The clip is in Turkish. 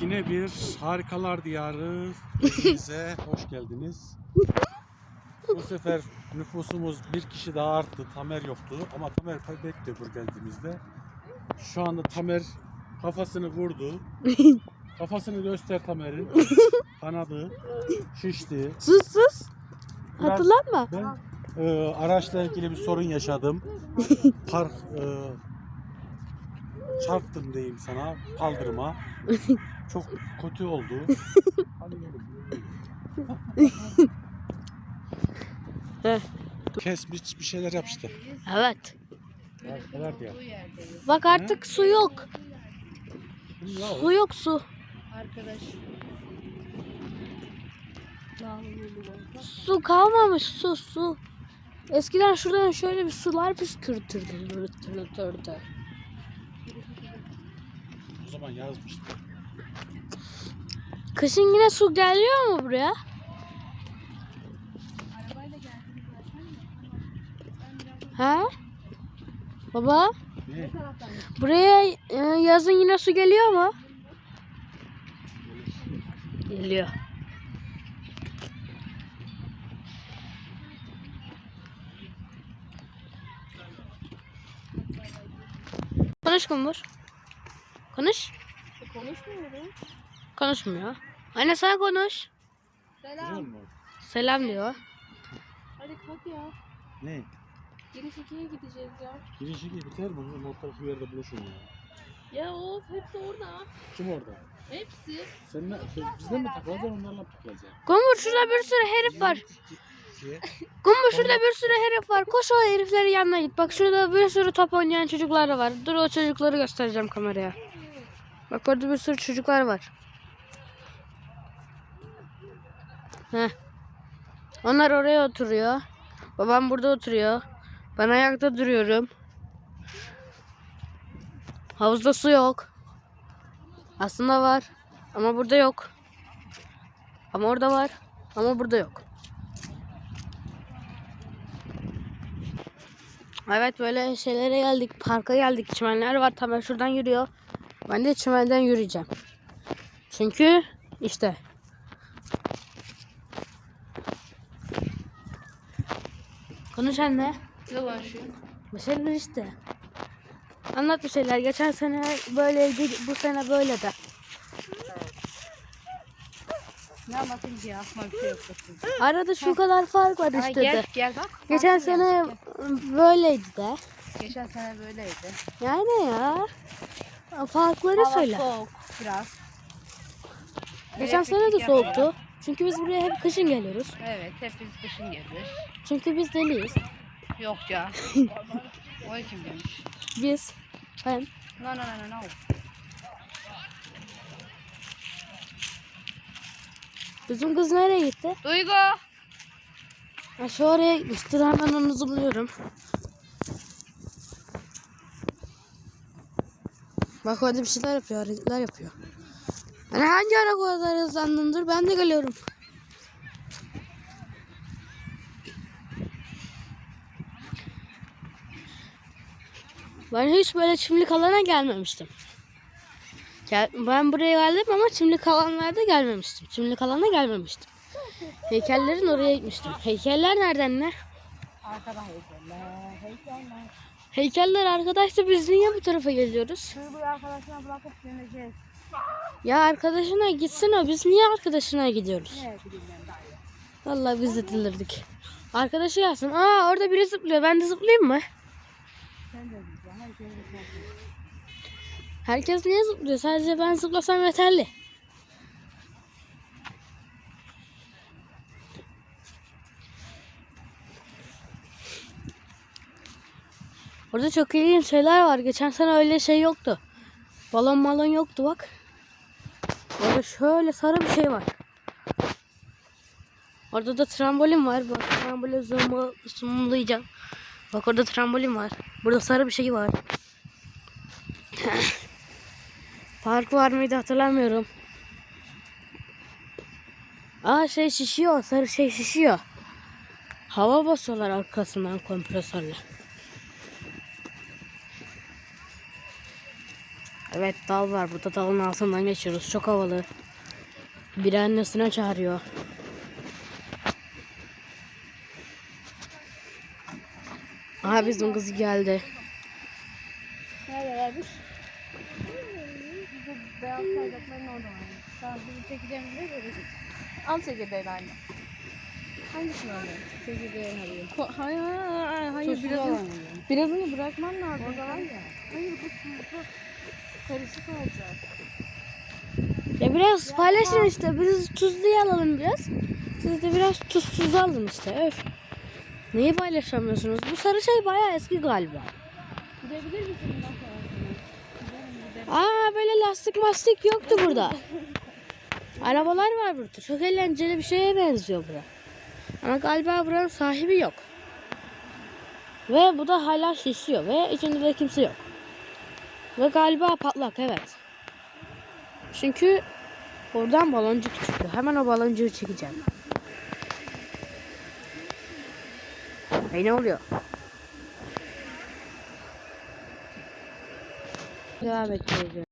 Yine bir harikalar diyarı bize hoş geldiniz. Bu sefer nüfusumuz bir kişi daha arttı. Tamer yoktu ama Tamer kaybetti bu geldiğimizde. Şu anda Tamer kafasını vurdu. Kafasını göster Tamer'in. Kanadı, şişti. Sus sus. Biraz- Hatırlatma. Ben e, araçla ilgili bir sorun yaşadım. Park e, çarptım diyeyim sana kaldırıma. Çok kötü oldu. Heh. Kesmiş bir şeyler yapıştı. Evet. Neler. Bak artık su yok. Su yok su. Arkadaş. Su kalmamış su su. Eskiden şuradan şöyle bir sular püskürtürdü. Böyle zaman yazmıştı. Kışın yine su geliyor mu buraya? Ha? Baba, Ne? buraya e, yazın yine su geliyor mu? Geliyor. Konuş Kumur. Konuş. Konuşmuyorum. Konuşmuyor. Anne sen konuş. Selam. Selam diyor. Hadi kalk ya. Ne? Giriş ikiye gideceğiz ya. Girişi gibi biter mi? Bizim ortalık bir yerde buluşun ya. Ya of hepsi orada. Kim orada? Hepsi. Sen ne? Sen bizden mi takılacaksın onlarla mı takılacaksın? Kumur şurada bir sürü herif var. Kumur şurada bir sürü herif var. Koş o heriflerin yanına git. Bak şurada bir sürü top oynayan çocuklar var. Dur o çocukları göstereceğim kameraya. Bak orada bir sürü çocuklar var. Heh. Onlar oraya oturuyor. Babam burada oturuyor. Ben ayakta duruyorum. Havuzda su yok. Aslında var. Ama burada yok. Ama orada var. Ama burada yok. Evet böyle şeylere geldik. Parka geldik. Çimenler var. Tamer şuradan yürüyor. Ben de çimenden yürüyeceğim. Çünkü işte. Konuş anne. Ne konuşuyorsun? Şeyler işte. Anlat bir şeyler. Geçen sene böyleydi. Bu sene böyle de. Ne anlatayım ki? Aklıma bir şey yok. Arada şu kadar fark var işte gel de. gel bak. Geçen sene böyleydi de. Geçen sene böyleydi. Yani ya. Farkları Hava söyle. soğuk biraz. Geçen sene de Elektrik soğuktu. yapıyor. Çünkü biz buraya hep kışın geliyoruz. Evet hepimiz kışın geliyoruz. Çünkü biz deliyiz. Yok ya. o kim demiş? Biz. Ben. No no no no no. Bizim kız nereye gitti? Duygu. Şu oraya gitmiştir. Hemen onu zoomluyorum. Bak orada bir şeyler yapıyor. Hareketler yapıyor. Hani hangi ara kadar hızlandın? Dur ben de geliyorum. Ben hiç böyle çimlik alana gelmemiştim. Gel, ben buraya geldim ama çimlik alanlarda gelmemiştim. Çimlik alana gelmemiştim. Heykellerin oraya gitmiştim. Heykeller nereden ne? Arkada heykeller. Heykeller. Heykeller arkadaşsa biz niye bu tarafa geliyoruz? Bu arkadaşına bırakıp döneceğiz. Ya arkadaşına gitsin o. Biz niye arkadaşına gidiyoruz? İyi. Vallahi biz de delirdik. Arkadaşı gelsin. Aa orada biri zıplıyor. Ben de zıplayayım mı? Sen de diyeceksin. Herkes. Herkes niye zıplıyor? Sadece ben zıplasam yeterli. Orada çok ilginç şeyler var. Geçen sene öyle şey yoktu. Balon balon yoktu bak. Orada şöyle sarı bir şey var. Orada da trambolin var. Bak trambolin zoom'u zoomlayacağım. Bak orada trambolin var. Burada sarı bir şey var. Park var mıydı hatırlamıyorum. Aa şey şişiyor. Sarı şey şişiyor. Hava basıyorlar arkasından kompresörle. Evet dal var. Burada dalın altından geçiyoruz. Çok havalı. Biri annesine çağırıyor. Aha bizim kız geldi. Neredelermiş? Bu beyaz kaydırakların orada var. Tamam bizim çekeceğimizi de göreceğiz. Al çekirdeğini anne. Hangisini alayım? Çekirdeği alayım. Hayır hayır hayır. hayır birazını, birazını bırakman lazım. Orada var ya. Hayır bu tuzlu. Karışık olacak. Ya biraz paylaşın işte. Biz tuzluyu alalım biraz. Siz de biraz tuzsuz alın işte. Öf. Neyi paylaşamıyorsunuz? Bu sarı şey bayağı eski galiba. Gidebilir misin bundan sonra? Aa böyle lastik mastik yoktu burada. Arabalar var burada. Çok eğlenceli bir şeye benziyor bura. Ama galiba buranın sahibi yok. Ve bu da hala şişiyor ve içinde de kimse yok. Ve galiba patlak evet. Çünkü oradan baloncuk çıktı. Hemen o baloncuğu çekeceğim. Hey ne oluyor? Devam edeceğiz.